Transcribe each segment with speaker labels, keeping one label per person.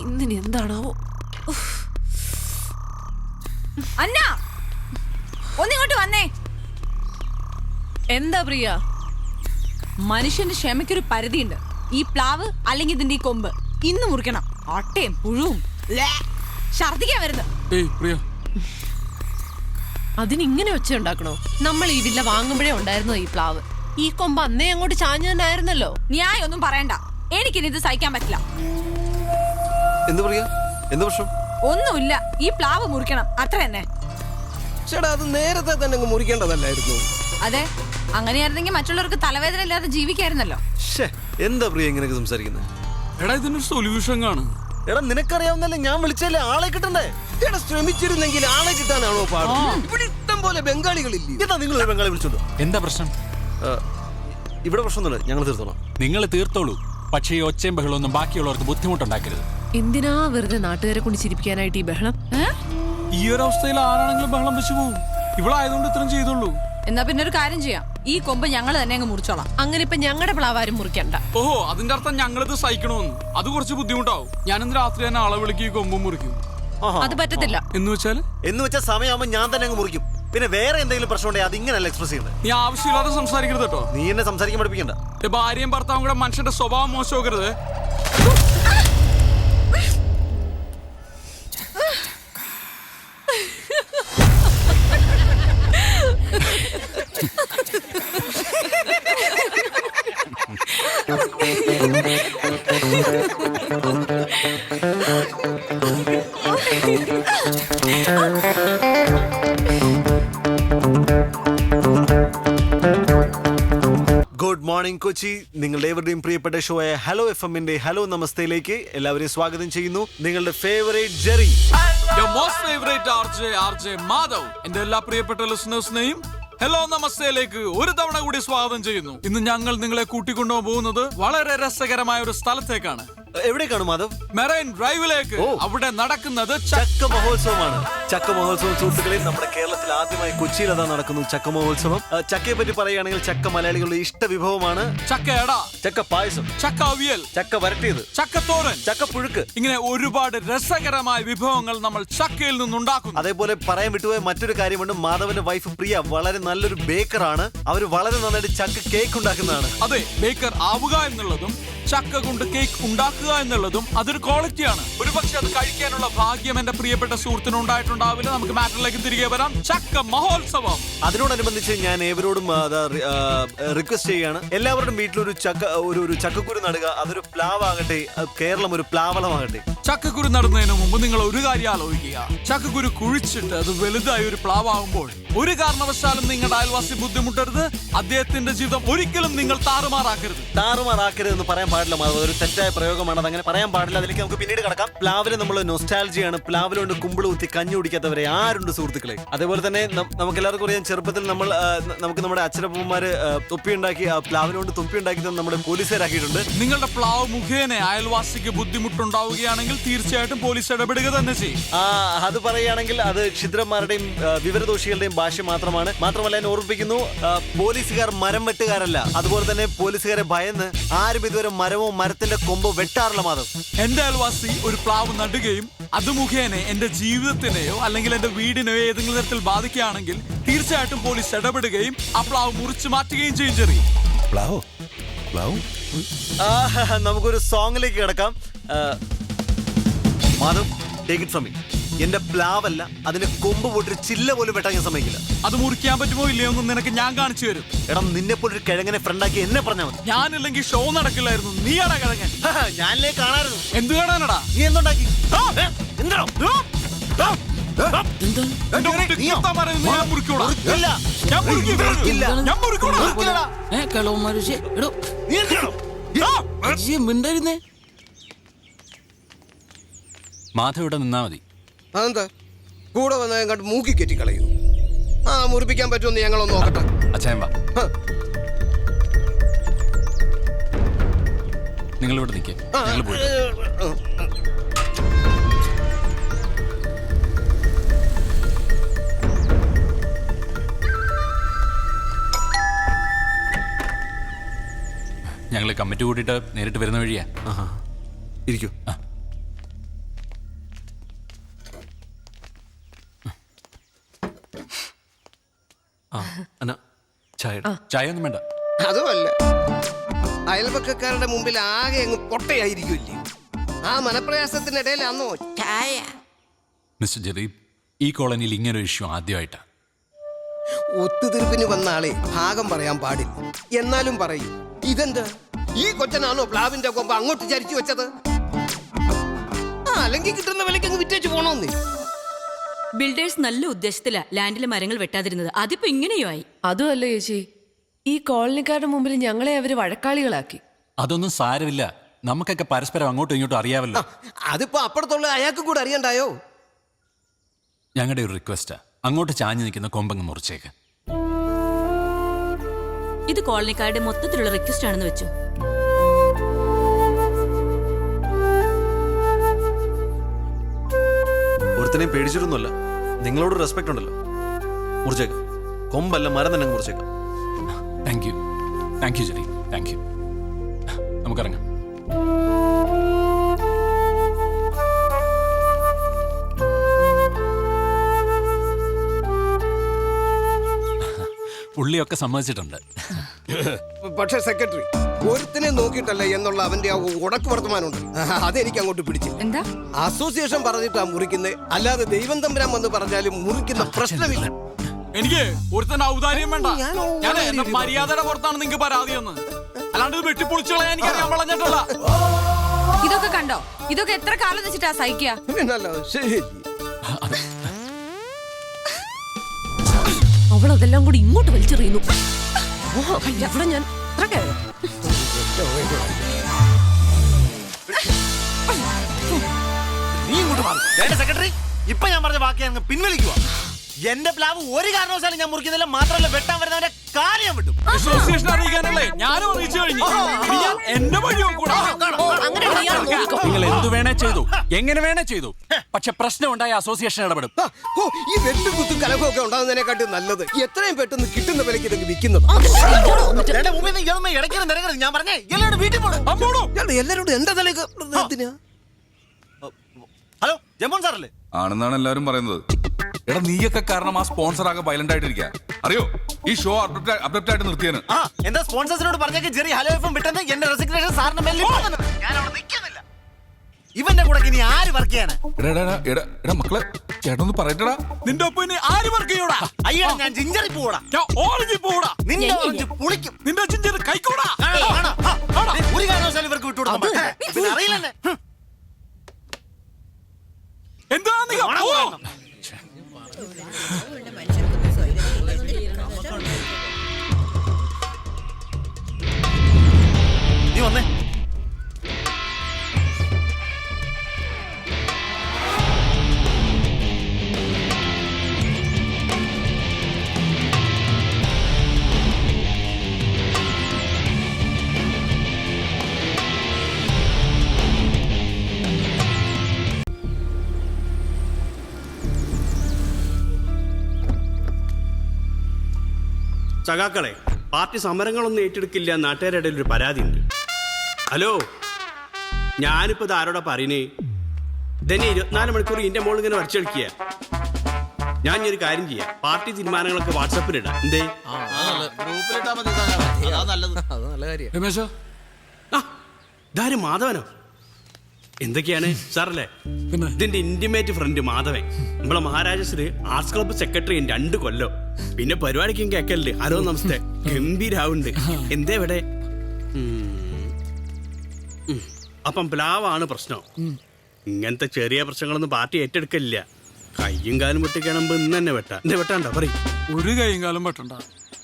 Speaker 1: ഇന്നിനി എന്താണാവോ.
Speaker 2: അന്ന! ഒന്നിങ്ങോട്ട് വന്നേ.
Speaker 1: എന്താ പ്രിയ?
Speaker 2: മനുഷ്യന്റെ ക്ഷമയ്ക്കൊരു പരിധിയുണ്ട്. ഈ പ്ലാവ് അല്ലെങ്കിൽ ഇതിന്റെ ഈ കൊമ്പ്. ഇന്ന് മുറിക്കണം. അട്ടയും പുഴുവും. ഛർദിക്കാൻ വരുന്നു
Speaker 3: ഏയ് പ്രിയ.
Speaker 1: അതിനിങ്ങനെ ഒച്ച ഉണ്ടാക്കണോ? നമ്മൾ ഈ വില്ല വാങ്ങുമ്പോഴേ ഉണ്ടായിരുന്നു ഈ പ്ലാവ്? ഈ കൊമ്പ് അന്നേ അങ്ങോട്ട് ചാഞ്ഞു തന്നെ ആയിരുന്നല്ലോ
Speaker 2: ന്യായം ഒന്നും പറയണ്ട. എനിക്കിനി ഇത് സഹിക്കാൻ പറ്റില്ല.
Speaker 4: എന്ത് പറയാ? എന്ത് പ്രശ്നം?
Speaker 2: ഒന്നുമില്ല. ഈ പ്ലാവ് മുറിക്കണം. അത്ര തന്നെ.
Speaker 5: ചേട്ടാ അത് നേരത്തെ തന്നെ അങ്ങ് മുറിക്കേണ്ടതല്ലായിരുന്നു.
Speaker 2: അതെ. അങ്ങനെയായിരുന്നെങ്കിൽ മറ്റുള്ളവർക്ക് തലവേദന ഇല്ലാതെ ജീവിക്കായിരുന്നല്ലോ.
Speaker 4: എന്താ പ്രിയ ഇങ്ങനെയൊക്കെ സംസാരിക്കുന്നത്
Speaker 3: എടാ ഇതിനൊരു സൊല്യൂഷൻ കാണും
Speaker 4: എടാ നിനക്കറിയാവുന്നല്ലേ ഞാൻ വിളിച്ചല്ലേ ആളെ കിട്ടണ്ടേ?
Speaker 5: ചേട്ടാ ശ്രമിച്ചിരുന്നെങ്കിൽ ആളെ കിട്ടാനാണോ പാട്? ഇവിടെ ഇഷ്ടം പോലെ ബംഗാളികളില്ലേ?
Speaker 4: എന്താ നിങ്ങൾ ബംഗാളി വിളിച്ചോണ്ടോ
Speaker 6: എന്താ പ്രശ്നം?
Speaker 4: ഇവിടെ പ്രശ്നമൊന്നുമില്ല. ഞങ്ങൾ തീർത്തോളാം.
Speaker 6: നിങ്ങൾ തീർത്തോളൂ. പക്ഷേ ഈ ഒച്ചയും ബഹളമൊന്നും ബാക്കിയുള്ളവർക്ക് ബുദ്ധിമുട്ടുണ്ടാക്കരുത്.
Speaker 1: എന്തിനാ വെറുതെ നാട്ടുകാരെ കൊണ്ട് ചിരിപ്പിക്കാനായിട്ട് ഈ ബഹളം?
Speaker 3: ഈ ഒരു അവസ്ഥയിൽ ആരാണെങ്കിലും ബഹളം വെച്ചു പോകും ഇവളായതുകൊണ്ട് ഇത്രയും ചെയ്തോളൂ
Speaker 2: എന്നാ പിന്നെ ഒരു കാര്യം ചെയ്യാം. ഈ കൊമ്പ് ഞങ്ങൾ തന്നെ അങ്ങ് മുറിച്ചോളാം.
Speaker 1: അങ്ങനെ ഇപ്പൊ ഞങ്ങളുടെ പ്ലാവാരും മുറിക്കണ്ട.
Speaker 3: ഓഹോ അതിന്റെ അർത്ഥം ഞങ്ങളിത് സഹിക്കണമെന്ന്. അത് കുറച്ച് ബുദ്ധിമുട്ടാവും. ഞാനിന്ന് രാത്രി തന്നെ ആളെ വിളിക്കും ഈ കൊമ്പും മുറിക്കും.
Speaker 1: അത് പറ്റത്തില്ല.
Speaker 3: എന്ന് വെച്ചാൽ
Speaker 4: എന്ന് വെച്ചാൽ സമയമാകുമ്പോൾ ഞാൻ തന്നെ അങ്ങ് മുറിക്കും. പിന്നെ വേറെ എന്തെങ്കിലും പ്രശ്നം ഉണ്ടെങ്കിൽ അത് ഇങ്ങനെയല്ല എക്സ്പ്രസ് ചെയ്യുന്നത്.
Speaker 3: നീ ആവശ്യമില്ലാതെ സംസാരിക്കരുത് കേട്ടോ.
Speaker 4: നീ എന്നെ സംസാരിക്കാൻ പഠിപ്പിക്കണ്ട.
Speaker 3: ഭാര്യയും ഭർത്താവും കൂടെ മനുഷ്യന്റെ സ്വഭാവം മോശമാക്കരുത്.
Speaker 4: മോർണിംഗ് കൊച്ചി. നിങ്ങളുടെ ഏവരുടെയും പ്രിയപ്പെട്ട ഷോ ആയ ഹലോ എഫ് എമ്മിന്റെ ഹലോ നമസ്തയിലേക്ക് എല്ലാവരെയും സ്വാഗതം ചെയ്യുന്നു. നിങ്ങളുടെ favourite Jerry
Speaker 3: most favourite R J R J Madhav എന്റെ എല്ലാ പ്രിയപ്പെട്ട ലിസണേഴ്സിനെയും ഹലോ നമസ്തേലേക്ക് ഒരു തവണ കൂടി സ്വാഗതം ചെയ്യുന്നു. ഇന്ന് ഞങ്ങൾ നിങ്ങളെ കൂട്ടിക്കൊണ്ടു പോകുന്നത് വളരെ രസകരമായ ഒരു സ്ഥലത്തേക്കാണ്.
Speaker 4: എവിടേക്കാണ് മാധവ്?
Speaker 3: മെറൈൻ ഡ്രൈവിലേക്ക്. അവിടെ നടക്കുന്നത്
Speaker 4: ചക്ക മഹോത്സവമാണ്. ചക്ക മഹോത്സവം സുഹൃത്തുക്കളിൽ നമ്മുടെ കേരളത്തിൽ ആദ്യമായി കൊച്ചിയിൽ അതാ നടക്കുന്നു ചക്ക മഹോത്സവം. ചക്കയെ പറ്റി പറയുകയാണെങ്കിൽ ചക്ക മലയാളികളുടെ ഇഷ്ട വിഭവമാണ് ചക്ക
Speaker 3: ചക്കയട
Speaker 4: ചക്ക പായസം.
Speaker 3: ചക്ക അവിയൽ.
Speaker 4: ചക്ക വരട്ടിയത്.
Speaker 3: ചക്കത്തോരൻ
Speaker 4: ചക്ക പുഴുക്ക്.
Speaker 3: ഇങ്ങനെ ഒരുപാട് രസകരമായ വിഭവങ്ങൾ നമ്മൾ ചക്കയിൽ നിന്നുണ്ടാക്കുന്നു.
Speaker 4: അതേപോലെ പറയാൻ വിട്ടുപോയ മറ്റൊരു കാര്യമുണ്ട്. മാധവന്റെ വൈഫ് പ്രിയ വളരെ നല്ലൊരു ബേക്കറാണ്. അവർ വളരെ നന്നായിട്ട് ചക്ക കേക്ക് ഉണ്ടാക്കുന്നതാണ്.
Speaker 3: അതെ ബേക്കർ ആവുക എന്നുള്ളതും ചക്ക കൊണ്ട് കേക്ക് ഉണ്ടാക്കുക എന്നുള്ളതും അതൊരു ക്വാളിറ്റിയാണ് ഒരു പക്ഷെ അത് കഴിക്കാനുള്ള ഭാഗ്യം എന്റെ പ്രിയപ്പെട്ട സുഹൃത്തിന് ഉണ്ടായിട്ടുണ്ടാവില്ല. നമുക്ക് മാറ്ററിലേക്ക് തിരികെ വരാം. ചക്ക മഹോത്സവം.
Speaker 4: അതിനോടനുബന്ധിച്ച് ഞാൻ ഏവരോടും റിക്വസ്റ്റ് ചെയ്യുകയാണ്. എല്ലാവരുടെയും വീട്ടിലൊരു ചക്ക ഒരു ഒരു ചക്കക്കുരു നടുക അതൊരു പ്ലാവാകട്ടെ കേരളം ഒരു പ്ലാവളമാകട്ടെ.
Speaker 3: ചക്കക്കുരു നടുന്നതിന് മുമ്പ് നിങ്ങൾ ഒരു കാര്യം ആലോചിക്കുക. ചക്കക്കുരു കുഴിച്ചിട്ട് അത് വലുതായി ഒരു പ്ലാവാകുമ്പോൾ ഒരു കാരണവശാലും നിങ്ങളുടെ അയൽവാസി ബുദ്ധിമുട്ടരുത്. അദ്ദേഹത്തിന്റെ ജീവിതം ഒരിക്കലും നിങ്ങൾ താറുമാറാക്കരുത്.
Speaker 4: താറുമാറാക്കരുത് എന്ന് പറയാൻ പാടില്ല മാധവ്. ഒരു തെറ്റായ പ്രയോഗമാണ്. അത് അങ്ങനെ പറയാൻ പാടില്ല. അതിലേക്ക് നമുക്ക് പിന്നീട് കിടക്കാം. പ്ലാവിൽ നമ്മൾ നൊസ്റ്റാൾജിയാണ് പ്ലാവിൽ കൊണ്ട് കുമ്പിൾ കുത്തി കഞ്ഞി കുടിക്കാത്തവരെ ആരുണ്ട് സുഹൃത്തുക്കളെ? അതേപോലെ തന്നെ നമുക്ക് എല്ലാവർക്കും അറിയാം ചെറുപ്പത്തിൽ നമ്മൾ നമുക്ക് നമ്മുടെ അച്ഛനപ്പന്മാര് തൊപ്പിയുണ്ടാക്കി തൊപ്പി ഉണ്ടാക്കി ആ, കൊണ്ട് തൊപ്പി ഉണ്ടാക്കി നമ്മുടെ പോലീസുകാരാക്കിയിട്ടുണ്ട്.
Speaker 3: നിങ്ങളുടെ പ്ലാവ് മുഖേന അയൽവാസിക്ക് ബുദ്ധിമുട്ടുണ്ടാവുകയാണെങ്കിൽ തീർച്ചയായിട്ടും പോലീസ് ഇടപെടുക തന്നെ ചെയ്യും.
Speaker 4: അത് പറയുകയാണെങ്കിൽ അത് ക്ഷിദ്രന്മാരുടെയും വിവരദോഷികളുടെയും ഭാഷ മാത്രമാണ്. മാത്രമല്ല എന്നെ ഓർമ്മിപ്പിക്കുന്നു. ആ, പോലീസുകാർ മരം വെട്ടുകാരല്ല. അതുപോലെ തന്നെ പോലീസുകാരെ ഭയന്ന് ആരും ഇതുവരെ മരമോ മരത്തിന്റെ കൊമ്പോ വെട്ടാറില്ല മാധവ്.
Speaker 3: എന്റെ അയൽവാസി ഒരു പ്ലാവ് നടുകയും അത് മുഖേന എന്റെ ജീവിതത്തിനെയോ അല്ലെങ്കിൽ എന്റെ വീടിനെയോ ഏതെങ്കിലും തരത്തിൽ ബാധിക്കുകയാണെങ്കിൽ തീർച്ചയായിട്ടും പോലീസ് ഇടപെടുകയും ആ പ്ലാവ് മുറിച്ചു മാറ്റുകയും ചെയ്യും ചെറിയ.
Speaker 6: പ്ലാവോ? പ്ലാവോ?
Speaker 4: ആ, നമുക്കൊരു സോങ്ങിലേക്ക് കിടക്കാം. Madhav take it from me എന്റെ പ്ലാവല്ല അതിന്റെ കൊമ്പ് പോയിട്ട് ചില്ല പോലും വെട്ടാൻ ഞാൻ സമ്മതിക്കില്ല.
Speaker 3: അത് മുറിക്കാൻ പറ്റുമോ ഇല്ലയോ എന്ന് നിനക്ക് ഞാൻ കാണിച്ചു തരും.
Speaker 4: എടാ നിന്നെ പോലെ ഒരു കിഴങ്ങനെ ഫ്രണ്ടാക്കി എന്നെ പറഞ്ഞാൽ മതി.
Speaker 3: ഞാനില്ലെങ്കിൽ ഷോ നടക്കില്ലായിരുന്നു. നീ നീയാടാ കിഴങ്ങൻ.
Speaker 4: ഞാനില്ലേ കാണാറു
Speaker 3: എന്ത് കാണാനടാ?
Speaker 4: നീ എന്തുണ്ടാക്കി? എന്താണോ
Speaker 6: മാധവ് ഇവിടെ നിന്നാ മതി.
Speaker 5: അതെന്താ? കൂടെ വന്ന എങ്ങോട്ട് മൂക്കി കെറ്റി കളയൂ ആ മുറിപ്പിക്കാൻ പറ്റുമെന്ന് ഞങ്ങളൊന്ന് നോക്കട്ടെ.
Speaker 6: അച്ഛൻ വാ. നിങ്ങൾ ഇവിടെ നിൽക്കേ ഞങ്ങൾ പോയി ഞങ്ങൾ കമ്മിറ്റി കൂട്ടിയിട്ട് നേരിട്ട് വരുന്ന വഴിയാ.
Speaker 4: ഇരിക്കൂ. ഇരിക്കൂ ആ അന്ന ചായ എടു.
Speaker 6: ചായ ഒന്നും വേണ്ട.
Speaker 5: അതുമല്ല. അയൽപക്കക്കാരുടെ മുമ്പിൽ ആകെ അങ്ങ് പൊട്ടയായിരിക്കുമല്ലേ? ആ മനപ്രയാസത്തിനിടയിലാന്നോ ചായ.
Speaker 6: മിസ്റ്റർ ജെറീബ് ഈ കോളനിയിൽ ഇങ്ങനെ ഒരു ഇഷ്യൂ ആദ്യമായിട്ടാ.
Speaker 5: ഒത്തുതീർപ്പിന് വന്ന ആളെ ഭാഗം പറയാൻ പാടില്ല. എന്നാലും പറയും ഇതെന്താ? ഈ കൊച്ചനാണോ പ്ലാവിന്റെ കൊമ്പ് അങ്ങോട്ട് ചരിച്ചു വെച്ചത്? അല്ലെങ്കിൽ കിട്ടുന്ന വിലയ്ക്ക് അങ്ങ് വിറ്റേച്ച് പോണോന്നേ.
Speaker 7: ബിൽഡേഴ്സ് നല്ല ഉദ്ദേശത്തിലാ ലാൻഡിലെ മരങ്ങൾ വെട്ടാതിരുന്നത്. അതിപ്പോ ഇങ്ങനെയോ ആയി?
Speaker 1: അതുമല്ല ചേച്ചി ഈ കോളനിക്കാരുടെ മുമ്പിൽ ഞങ്ങളെ അവർ വഴക്കാളികളാക്കി.
Speaker 6: അതൊന്നും സാരമില്ല. നമുക്കൊക്കെ പരസ്പരം അങ്ങോട്ടും ഇങ്ങോട്ടും അറിയാവല്ലോ
Speaker 5: അതിപ്പോ അപ്പുറത്തുള്ള അയാൾക്ക് കൂടെ അറിയണ്ടായോ?
Speaker 6: ഞങ്ങളുടെ ഒരു റിക്വസ്റ്റാ. അങ്ങോട്ട് ചാഞ്ഞു നിൽക്കുന്ന കൊമ്പങ്ങ് മുറിച്ചേക്ക്.
Speaker 7: ഇത് കോളനിക്കാരുടെ മൊത്തത്തിലുള്ള റിക്വസ്റ്റ് ആണെന്ന് വെച്ചു.
Speaker 4: ഒരുത്തനെയും പേടിച്ചിട്ടൊന്നുമല്ല. നിങ്ങളോട് റെസ്പെക്ട് ഉണ്ടല്ലോ. മുറിച്ചേക്കാം. കൊമ്പല്ല മരം തന്നെ മുറിച്ചേക്കാം.
Speaker 6: Thank you thank you Jerry thank you നമുക്കിറങ്ങാം. പുള്ളിയൊക്കെ സമ്മതിച്ചിട്ടുണ്ട്.
Speaker 5: പക്ഷെ സെക്രട്ടറി ഒരുത്തിനെ നോക്കിയിട്ടല്ല എന്നുള്ള അവന്റെ ആ ഉടക്ക് വർത്തമാനമുണ്ട്. അതെനിക്ക് അങ്ങോട്ട് പിടിച്ചു.
Speaker 2: എന്താ?
Speaker 5: അസോസിയേഷൻ പറഞ്ഞിട്ടാ മുറിക്കുന്നത് അല്ലാതെ ദൈവം തമ്പുരാൻ വന്ന് പറഞ്ഞാലും മുറിക്കുന്ന പ്രശ്നമില്ല.
Speaker 3: എനിക്ക് ഒരുത്തന്റെ ഔദാര്യം വേണ്ട.
Speaker 5: ഞാൻ
Speaker 3: എന്റെ മര്യാദയുടെ പുറത്താണ് നിങ്ങക്ക് പരാതി എന്ന് അല്ലാണ്ട് ഇത് വെട്ടിപ്പൊളിച്ചു കളയാൻ എനിക്ക് അറിയാൻ പറഞ്ഞിട്ടുള്ള
Speaker 2: ഇതൊക്കെ കണ്ടോ? ഇതൊക്കെ എത്ര കാലം വെച്ചിട്ടാ സഹിക്കുക
Speaker 1: അവൾ അതെല്ലാം കൂടി ഇങ്ങോട്ട് വലിച്ചെറിയുന്നു. ഓ, ഇവിടെ ഞാൻ
Speaker 4: നീ ഇങ്ങോട്ട് സെക്രട്ടറി ഇപ്പൊ ഞാൻ പറഞ്ഞ ബാക്കി അങ്ങ് പിൻവലിക്കുക എന്റെ പ്ലാവ് ഒരു കാരണവശാലും ഞാൻ മുറിക്കുന്നില്ല. മാത്രമല്ല വെട്ടാൻ വരുന്നവന്റെ കാര്യം വിട്ടു.
Speaker 3: അസോസിയേഷൻ അറിയിക്കാനല്ലേ? ഞാനും അറിയിച്ചു കഴിഞ്ഞു. ഇനി ഞാൻ എന്റെ വഴി നോക്കൂടാ
Speaker 1: അങ്ങനെ ഇയാൾ നോക്കിക്കോ.
Speaker 6: നിങ്ങൾ എന്തു വേണേ ചെയ്തു. എങ്ങനെ വേണേ ചെയ്തു. പക്ഷെ പ്രശ്നം ഉണ്ടായി അസോസിയേഷൻ ഇടപെടും.
Speaker 5: ആ, ഓ ഈ വെട്ടും കുത്തും കലഹമൊക്കെ ഉണ്ടാകുന്നതിനെക്കാട്ടും നല്ലത്. എത്രയും പെട്ടെന്ന് കിട്ടുന്ന വിലയ്ക്ക് ഇതൊക്കെ വിൽക്കുന്നത്.
Speaker 4: എന്റെ മുമ്പിൽ നിന്ന് ഞാൻ പറഞ്ഞേ എല്ലാവരും വീട്ടിൽ പോണം.
Speaker 5: ഇയാളുടെ എല്ലാവരോടും എന്റെ തലേക്ക്
Speaker 4: ഹലോ ജമ്മോൻ സാറല്ലേ?
Speaker 8: ആണെന്നാണ് എല്ലാവരും പറയുന്നത്. എടാ നീയൊക്കെ കാരണം ആ സ്പോൺസർ ആകെ വയലന്റ് ആയിട്ടിരിക്കുക അറിയോ? ഈ ഷോ അപ്ഡേറ്റ് ആയിട്ട് നിർത്തിയാണ്
Speaker 4: ആ എന്താ സ്പോൺസേഴ്സിനോട് പറഞ്ഞേക്ക് ജെറി ഹലോ എഫും വിട്ടെന്ന്? എന്റെ റെസിഗ്നേഷൻ സാറിന് മേലിൽ തന്നെ. ഞാൻ അവിടെ നിൽക്കുന്നില്ല. ഇവന്റെ കൂടെ ഇനി ആര് വർക്ക് ചെയ്യാണ്?
Speaker 8: എടാ എടാ, എടാ, എടാ എടാ മക്കളെ ചേട്ടനൊന്ന് പറയട്ടടാ.
Speaker 3: നിന്റെ ഒപ്പം ഇനി ആര് വർക്ക് ചെയ്യൂടാ?
Speaker 4: അയ്യോ ഞാൻ ജിഞ്ചറി പോടാ
Speaker 3: ഞാൻ ഓറഞ്ച് പോടാ
Speaker 4: നിന്റെ ഓറഞ്ച് പുളിക്കും.
Speaker 3: നിന്റെ ചിഞ്ചത് കൈക്കൂടാ
Speaker 4: കാണാം, കാണാം. ആ, ദേ, ഒരു കാരണവശാലും ഇവർക്ക് വിട്ടുകൊടുക്കാൻ പാടില്ല. പിന്നെ അറിയില്ലെന്നെ. ഹും.
Speaker 3: എന്താ നീ?
Speaker 4: കാണാൻ
Speaker 3: ഓ!
Speaker 4: പോകണം. നീ വന്നേ.
Speaker 9: സഖാക്കളെ പാർട്ടി സമരങ്ങളൊന്നും ഏറ്റെടുക്കില്ല നാട്ടുകാരുടെ ഇടയിൽ ഒരു പരാതിയുണ്ട്. ഹലോ? ഞാനിപ്പോ ഇത് ആരോടാ പറയുന്നേ ഇതന്നെ ഇരുപത്തിനാല് മണിക്കൂർ ഇതിന്റെ മോൾ ഇങ്ങനെ വരച്ചെടുക്കുക ഞാൻ ഇനി ഒരു കാര്യം ചെയ്യാം. പാർട്ടി തീരുമാനങ്ങളൊക്കെ വാട്സപ്പിൽ ഇടാം. എന്തേ?
Speaker 3: രമേശോ?
Speaker 9: ആ ഇതാരും മാധവനോ? എന്തൊക്കെയാണ്? സാറല്ലേ
Speaker 3: പിന്നെ?
Speaker 9: ഇതിന്റെ ഇന്റിമേറ്റ് ഫ്രണ്ട് മാധവൻ. നമ്മളെ മഹാരാജശ്രീ ആർട്സ് ക്ലബ്ബ് സെക്രട്ടറി രണ്ട് കൊല്ലോ. പിന്നെ പരിപാടിക്കും കേക്കല്ലേ ഹലോ നമസ്തേ. ഗംഭീരാവുണ്ട്. എന്തേ ഇവിടെ? ഉം. ഉം. അപ്പം പ്ലാവാണ് പ്രശ്നം. ഇങ്ങനത്തെ ചെറിയ പ്രശ്നങ്ങളൊന്നും പാർട്ടി ഏറ്റെടുക്കലില്ല. കയ്യും കാലും വെട്ടിക്കണമ്പോ ഇന്ന് തന്നെ വെട്ട. എന്റെ വെട്ടാണ്ടോ? പറയും.
Speaker 3: ഒരു കൈയും കാലം വെട്ടണ്ട.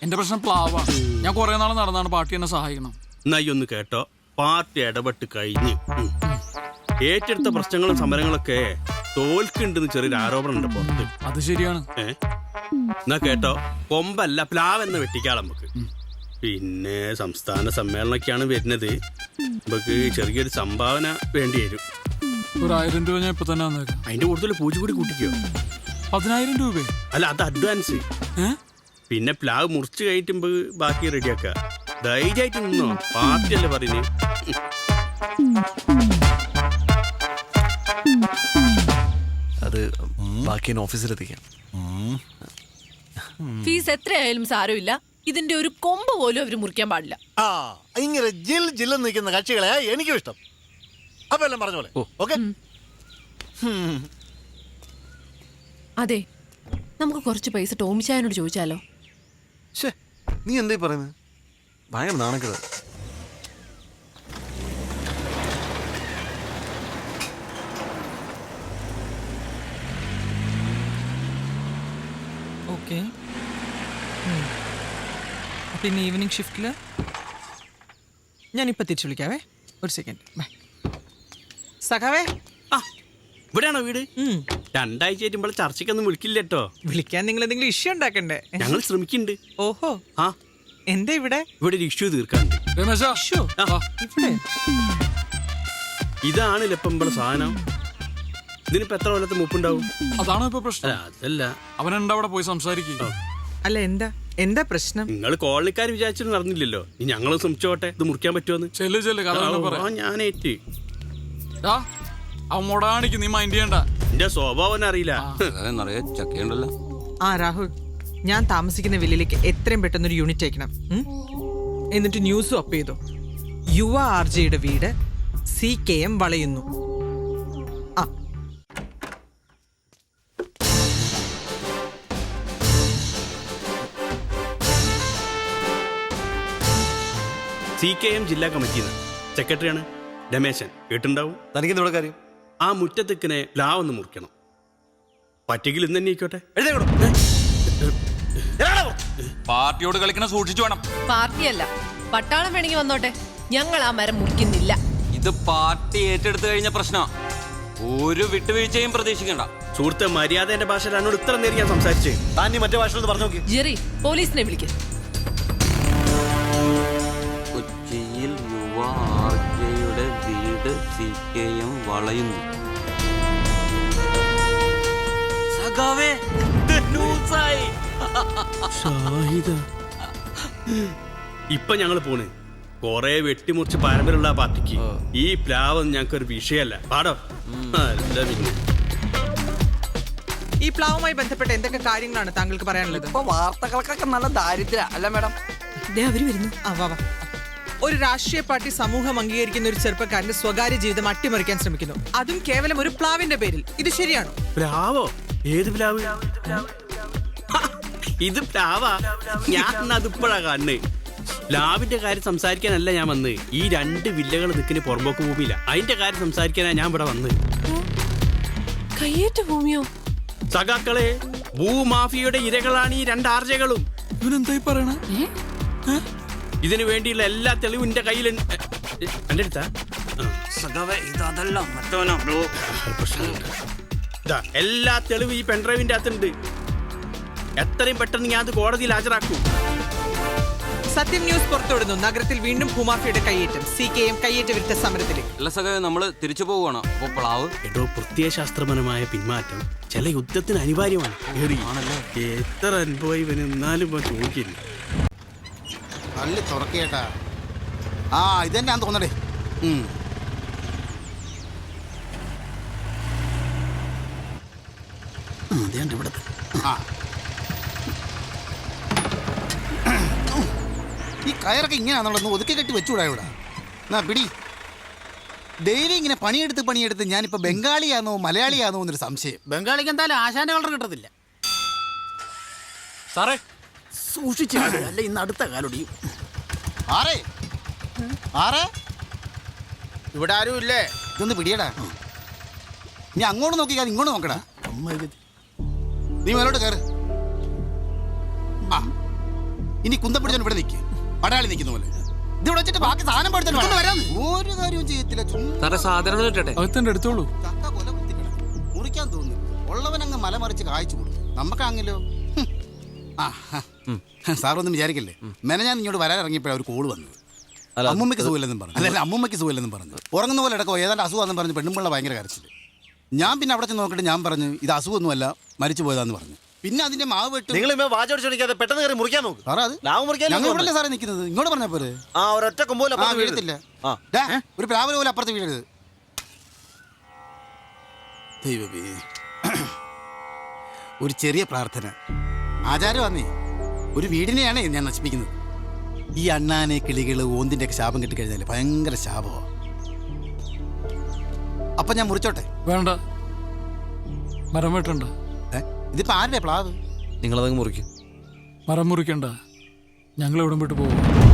Speaker 3: എന്റെ പ്രശ്നം പ്ലാവാണ്. ഞാൻ കുറെ നാൾ നടന്നാണ് പാർട്ടി എന്നെ സഹായിക്കണം.
Speaker 9: എന്നായി ഒന്ന് കേട്ടോ. പാർട്ടി ഇടപെട്ട് കഴിഞ്ഞു. ഉം. ഏറ്റെടുത്ത പ്രശ്നങ്ങളും സമരങ്ങളൊക്കെ തോൽക്കുണ്ടെന്ന് ചെറിയൊരു ആരോപണം ഉണ്ട് പുറത്ത്.
Speaker 3: അത് ശരിയാണ്.
Speaker 9: എന്നാ കേട്ടോ? കൊമ്പല്ല പ്ലാവ് എന്ന് വെട്ടിക്കാളെ നമുക്ക്. പിന്നെ സംസ്ഥാന സമ്മേളനമൊക്കെയാണ് വരുന്നത്. നമുക്ക് ചെറിയൊരു സംഭാവന വേണ്ടി വരും.
Speaker 3: ഒരു ആയിരം രൂപ ഞാൻ ഇപ്പൊ തന്നെ വന്നേക്കാം
Speaker 9: അതിന്റെ കൂടുതൽ പൂജ കൂടി കൂട്ടിക്കോ?
Speaker 3: പതിനായിരം രൂപ?
Speaker 9: അല്ല അത് അഡ്വാൻസ്. പിന്നെ പ്ലാവ് മുറിച്ച് കഴിഞ്ഞിട്ട് ബാക്കി റെഡിയാക്ക. ധൈര്യമായിട്ട് നിന്നോ? പാർട്ടിയല്ലേ പറഞ്ഞു
Speaker 4: ബാക്കി ഓഫീസിലെത്തിക്കാം
Speaker 1: ഫീസ് എത്രയായാലും സാരമില്ല. ഇതിന്റെ ഒരു കൊമ്പ് പോലും അവർ മുറിക്കാൻ പാടില്ല.
Speaker 10: ആ ഇങ്ങനെ ജിൽ ജിൽ നിൽക്കുന്ന കക്ഷികളെ എനിക്കും ഇഷ്ടം. അപ്പൊ എല്ലാം പറഞ്ഞ പോലെ ഓക്കെ?
Speaker 1: അതെ നമുക്ക് കുറച്ച് പൈസ ടോമിച്ചായനോട് ചോദിച്ചാലോ?
Speaker 4: ശ്ശേ, നീ എന്തായി പറയുന്നത് ഭയങ്കര നാണക്കേട്.
Speaker 11: ഓക്കെ. പിന്നെ ഈവനിങ് ഷിഫ്റ്റിൽ ഞാനിപ്പോൾ തിരിച്ചു വിളിക്കാവേ. ഒരു സെക്കൻഡ് ബൈ സഖാവേ.
Speaker 9: ആ ഇവിടെയാണോ വീട്. രണ്ടാഴ്ച ആയിട്ടുമ്പോൾ ചർച്ചയ്ക്കൊന്നും വിളിക്കില്ല കേട്ടോ
Speaker 11: വിളിക്കാൻ നിങ്ങൾ എന്തെങ്കിലും ഇഷ്യൂ ഉണ്ടാക്കണ്ടേ?
Speaker 9: ഞങ്ങൾ ശ്രമിക്കുന്നുണ്ട്
Speaker 11: ഓഹോ.
Speaker 9: ആ.
Speaker 11: എന്താ ഇവിടെ?
Speaker 9: ഇവിടെ ഒരു ഇഷ്യൂ തീർക്കാണ്ട്
Speaker 3: രമേശ.
Speaker 11: ഇഷ്യൂ
Speaker 9: ആ,
Speaker 11: ഇവിടെ?
Speaker 9: ഇതാണ് ലപ്പമ്പള സാധനം. ഇതിനിപ്പോ എത്ര കൊല്ലത്തെ മുപ്പുണ്ടാവും?
Speaker 3: അതാണോ ഇപ്പൊ
Speaker 9: അല്ല
Speaker 3: പ്രശ്നം
Speaker 9: അതല്ല.
Speaker 3: അവനെന്താ അവിടെ പോയി സംസാരിക്കുക
Speaker 11: അല്ല എന്താ? എന്താ പ്രശ്നം?
Speaker 9: നിങ്ങൾ കോളനിക്കാർ വിചാരിച്ചിട്ട് നടന്നില്ലല്ലോ. ഇനി ഞങ്ങൾ ശ്രമിച്ചോട്ടെ ഇത് മുറിക്കാൻ പറ്റുമെന്ന്
Speaker 3: ചെല്ലു ചെല്ല്. കഥ അവൻ മൊടാണിക്ക് നീ മൈൻഡ് ചെയ്യണ്ട.
Speaker 9: എന്റെ സ്വഭാവം അറിയില്ല.
Speaker 6: ചക്കയുണ്ടല്ലോ.
Speaker 11: ആ രാഹുൽ ഞാൻ താമസിക്കുന്ന വില്ലിലേക്ക് എത്രയും പെട്ടെന്ന് ഒരു യൂണിറ്റ് അയക്കണം. എന്നിട്ട് ന്യൂസും അപ്പ് ചെയ്തു. യുവ ആർ ജെയുടെ വീട് സി കെ എം വളയുന്നു.
Speaker 9: സി കെ എം ജില്ലാ കമ്മിറ്റിയിൽ നിന്ന് സെക്രട്ടറിയാണ് രമേശൻ. കേട്ടുണ്ടാവും
Speaker 4: തനിക്ക് ഇവിടെ കാര്യം?
Speaker 9: ആ മുറ്റത്തിക്കിനെ ലാവെന്ന് മുറിക്കണം. പറ്റിക്കിൽ ഇന്ന് തന്നെ ആയിക്കോട്ടെ
Speaker 6: പാർട്ടിയോട് കളിക്കണ സൂക്ഷിച്ചു വേണം.
Speaker 1: പാർട്ടിയല്ല പട്ടാളം വേണമെങ്കിൽ വന്നോട്ടെ. ഞങ്ങൾ ആ മരം മുറിക്കുന്നില്ല.
Speaker 6: ഇത് പാർട്ടി ഏറ്റെടുത്തു കഴിഞ്ഞ പ്രശ്നം. ഒരു വിട്ടുവീഴ്ചയും പ്രതീക്ഷിക്കണ്ട.
Speaker 9: സുഹൃത്തെ മര്യാദന്റെ ഭാഷയിൽ എന്നോട് ഇത്ര നേരം ഞാൻ സംസാരിച്ചേ.
Speaker 4: താൻ മറ്റേ ഭാഷയിൽ പറഞ്ഞു നോക്കി.
Speaker 1: ജെറി പോലീസിനെ വിളിക്കും.
Speaker 6: സി കെ എം വളയുന്നു സഖാവേ
Speaker 9: ഇപ്പൊ ഞങ്ങൾ പോണ്. കൊറേ വെട്ടിമുറിച്ച് പാരമ്പര്യമുള്ള ആ പാർട്ടിക്ക്. ഈ പ്ലാവ് ഞങ്ങൾക്ക് ഒരു വിഷയമല്ല. പാടോ? അല്ല പിന്നെ?
Speaker 11: ഈ പ്ലാവുമായി ബന്ധപ്പെട്ട എന്തൊക്കെ കാര്യങ്ങളാണ് താങ്കൾക്ക് പറയാനുള്ളത്?
Speaker 10: ഇപ്പൊ വാർത്തകൾക്കൊക്കെ നല്ല ദാരിദ്ര്യ. അല്ല മാഡം.
Speaker 7: അവർ വരുന്നു.
Speaker 11: ആ, വാ, വാ. ഒരു രാഷ്ട്രീയ പാർട്ടി സമൂഹം അംഗീകരിക്കുന്ന ഒരു ചെറുപ്പക്കാരന്റെ സ്വകാര്യ ജീവിതം അട്ടിമറിക്കാൻ ശ്രമിക്കുന്നു. അതും കേവലം ഒരു പ്ലാവിന്റെ പേരിൽ. ഇത് ശരിയാണോ?
Speaker 9: പ്ലാവോ? ഏത് പ്ലാവ്? ഇത് പ്ലാവാ? ഞാൻ അതിപ്പോഴാ കണ്ണ് പ്ലാവിന്റെ കാര്യം സംസാരിക്കാനല്ല ഞാൻ വന്ന്. ഈ രണ്ട് വില്ലകൾ നിൽക്കുന്ന പുറമ്പോക്ക് ഭൂമിയില്ല അതിന്റെ കാര്യം സംസാരിക്കാനാ ഞാൻ ഇവിടെ വന്ന്.
Speaker 1: കയ്യേറ്റ ഭൂമിയോ?
Speaker 9: സഖാക്കളെ ഭൂമാഫിയുടെ ഇരകളാണ് ഈ രണ്ട് ആർജകളും.
Speaker 3: ഇവനെന്തായി പറയണ?
Speaker 9: ഇതിനു വേണ്ടിയുള്ള എല്ലാ തെളിവും എന്റെ കയ്യിലുണ്ട് എന്റെ അടുത്താ
Speaker 6: സഖാവേ മറ്റവനാ ബ്ലോ
Speaker 9: എല്ലാ തെളിവും ഈ പെൺഡ്രൈവിന്റെ അകത്തുണ്ട്. എത്രയും പെട്ടെന്ന് ഞാൻ അത് കോടതിയിൽ ഹാജരാക്കൂ.
Speaker 11: സത്യം ന്യൂസ് പുറത്തുവിടുന്നു. നഗരത്തിൽ വീണ്ടും ഭൂമാഫിയുടെ കയ്യേറ്റം. സി കെ എം കയ്യേറ്റ വിരുദ്ധ സമരത്തിലേക്ക്
Speaker 6: അല്ല തിരിച്ചു പോവുകയാണോ. അപ്പൊ പ്ലാവ്?
Speaker 9: എടോ പ്രത്യയശാസ്ത്രപരമായ പിന്മാറ്റം. ചില യുദ്ധത്തിന് അനിവാര്യമാണ്. എത്ര അനുഭവം ഇവന് എന്നാലും ചോദിക്കില്ല.
Speaker 10: തള്ളി തുറക്കേട്ടാ ആ ഇതെന്നാ തോന്നടേ ഉം. ഉം, ഇതേണ്ട് ആ. ഈ കയറൊക്കെ ഇങ്ങനെയാണെന്നുള്ളത് ഒതുക്കി കെട്ടി വെച്ചുകൂടാ ഇവിടെ. എന്നാ പിടി. ഡെയിലി ഇങ്ങനെ പണിയെടുത്ത് പണിയെടുത്ത് ഞാനിപ്പോ ബംഗാളിയാണോ മലയാളിയാണോ എന്നൊരു സംശയം.
Speaker 12: ബംഗാളിക്ക് എന്തായാലും ആശാന്റെ കളർ കിട്ടത്തില്ല.
Speaker 6: സാറേ.
Speaker 12: സൂക്ഷിച്ചു അല്ല ഇന്ന് അടുത്ത കാലൊടിയും.
Speaker 10: ആറേ ആറേ
Speaker 12: ഇവിടെ ആരും ഇല്ലേ?
Speaker 10: ഇതൊന്ന് പിടിയടാ. നീ അങ്ങോട്ട് നോക്കിക്കാ ഇങ്ങോട്ട് നോക്കടാ. നീ മേലോട്ട് കയറ്. ആ. ഇനി കുന്തപ്പിടിച്ചാൽ ഇവിടെ നിൽക്കുക പടയാളി നിൽക്കുന്ന പോലെ. ഇത് ഇവിടെ വെച്ചിട്ട് ബാക്കി സാധനം പഠിച്ചാൽ ഒരു കാര്യവും ചെയ്യത്തില്ല. ചുമ്മാ
Speaker 6: സാറേ സാധാരണ ഇട്ടട്ടെ?
Speaker 3: അകത്തന്നെ എടുത്തോളൂ.
Speaker 10: ചക്ക കൊല മുറിക്കാൻ തോന്നുന്നു. ഉള്ളവനങ്ങ് മലമറിച്ച് കായച്ചു കൊടുക്കും. നമുക്കാണെങ്കിലോ ഹും. ആ സാറൊന്നും വിചാരിക്കല്ലേ? മെന ഞാൻ ഇങ്ങോട്ട് വരാൻ ഇറങ്ങിയപ്പോഴാണ് ഒരു കോൾ വന്നത്. അമ്മൂമ്മയ്ക്ക് സുഖമില്ലെന്നും പറഞ്ഞു. അല്ല അമ്മൂമ്മയ്ക്ക് സുഖമില്ലെന്നും പറഞ്ഞു. ഉറങ്ങുന്ന പോലെ ഇടക്കോ ഏതാണ്ട് അസുഖമാണെന്ന് പറഞ്ഞ് പെണ്ണുമ്പിള്ള ഭയങ്കര കരച്ചിൽ ഞാൻ പിന്നെ അവിടെ ചെന്ന് നോക്കിയിട്ട് ഞാൻ പറഞ്ഞു ഇത് അസുഖമൊന്നുമല്ല മരിച്ചു പോയതാന്ന് പറഞ്ഞു. പിന്നെ അതിന്റെ മാവ് വെട്ടി
Speaker 4: നിങ്ങൾ ഇമ്മ വാചോടിച്ചോടിക്കാതെ പെട്ടെന്ന് കയറി മുറിക്കാൻ നോക്ക്.
Speaker 10: സാറേ അത്
Speaker 4: നാവ് മുറിക്കാൻ
Speaker 10: ഞങ്ങൾ ഇവിടെ സാറേ നിൽക്കുന്നത്? ഇങ്ങോട്ട് പറഞ്ഞാൽ പോരെ?
Speaker 4: ആ ഒരൊറ്റ കൊമ്പോല
Speaker 10: ആ വീഴത്തില്ല. ഒരു പ്ലാവിന് പോലെ അപ്പുറത്ത് വീഴരുത്. ദൈവമേ. ഒരു ചെറിയ പ്രാർത്ഥന. ആചാരം വന്നേ ഒരു വീടിനെയാണ് ഞാൻ നശിപ്പിക്കുന്നത്. ഈ അണ്ണാനെ കിളികൾ ഓന്തിന്റെ ഒക്കെ ശാപം കിട്ടിക്കഴിഞ്ഞാൽ ഭയങ്കര ശാപമാണ് അപ്പൊ ഞാൻ മുറിച്ചോട്ടെ?
Speaker 3: വേണ്ട. മരം വെട്ടണ്ട.
Speaker 10: ഏ? ഇതിപ്പോ ആരുടെ പ്ലാവ്?
Speaker 4: നിങ്ങളതങ്ങ് മുറിക്കും.
Speaker 3: മരം മുറിക്കണ്ട. ഞങ്ങൾ ഇവിടം വിട്ട് പോകും.